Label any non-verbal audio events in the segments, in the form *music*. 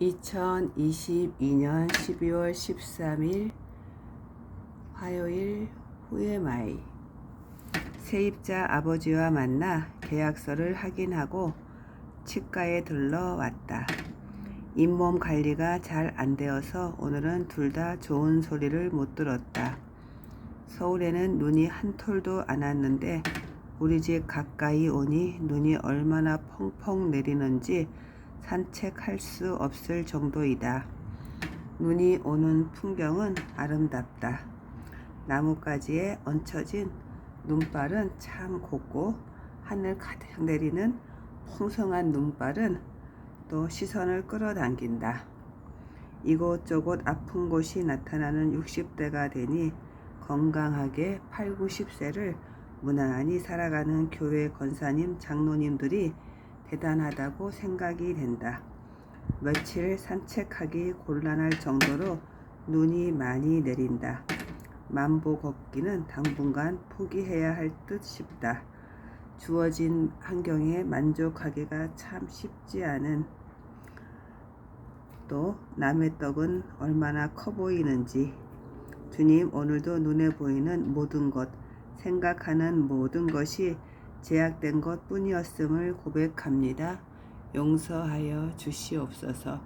2022년 12월 13일 화요일 후에 마이 세입자 아버지와 만나 계약서를 확인하고 치과에 들러왔다. 잇몸 관리가 잘 안 되어서 오늘은 둘 다 좋은 소리를 못 들었다. 서울에는 눈이 한 톨도 안 왔는데 우리 집 가까이 오니 눈이 얼마나 펑펑 내리는지 산책할 수 없을 정도이다. 눈이 오는 풍경은 아름답다. 나뭇가지에 얹혀진 눈발은 참 곱고 하늘 가득 내리는 풍성한 눈발은 또 시선을 끌어당긴다. 이곳저곳 아픈 곳이 나타나는 60대가 되니 건강하게 8, 90세를 무난히 살아가는 교회 권사님, 장로님들이 대단하다고 생각이 된다. 며칠 산책하기 곤란할 정도로 눈이 많이 내린다. 만보 걷기는 당분간 포기해야 할 듯 싶다. 주어진 환경에 만족하기가 참 쉽지 않은 또 남의 떡은 얼마나 커 보이는지 주님 오늘도 눈에 보이는 모든 것 생각하는 모든 것이 제약된 것 뿐이었음을 고백합니다. 용서하여 주시옵소서.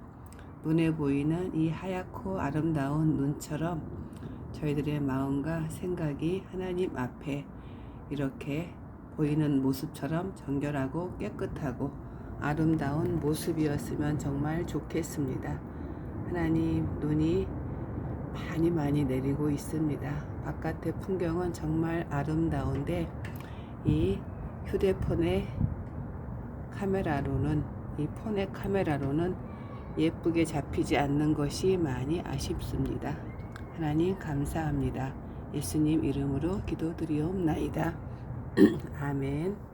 눈에 보이는 이 하얗고 아름다운 눈처럼 저희들의 마음과 생각이 하나님 앞에 이렇게 보이는 모습처럼 정결하고 깨끗하고 아름다운 모습이었으면 정말 좋겠습니다. 하나님 눈이 많이 많이 내리고 있습니다. 바깥의 풍경은 정말 아름다운데 이 휴대폰의 카메라로는 이 폰의 카메라로는 예쁘게 잡히지 않는 것이 많이 아쉽습니다. 하나님 감사합니다. 예수님 이름으로 기도드리옵나이다. *clears throat* 아멘.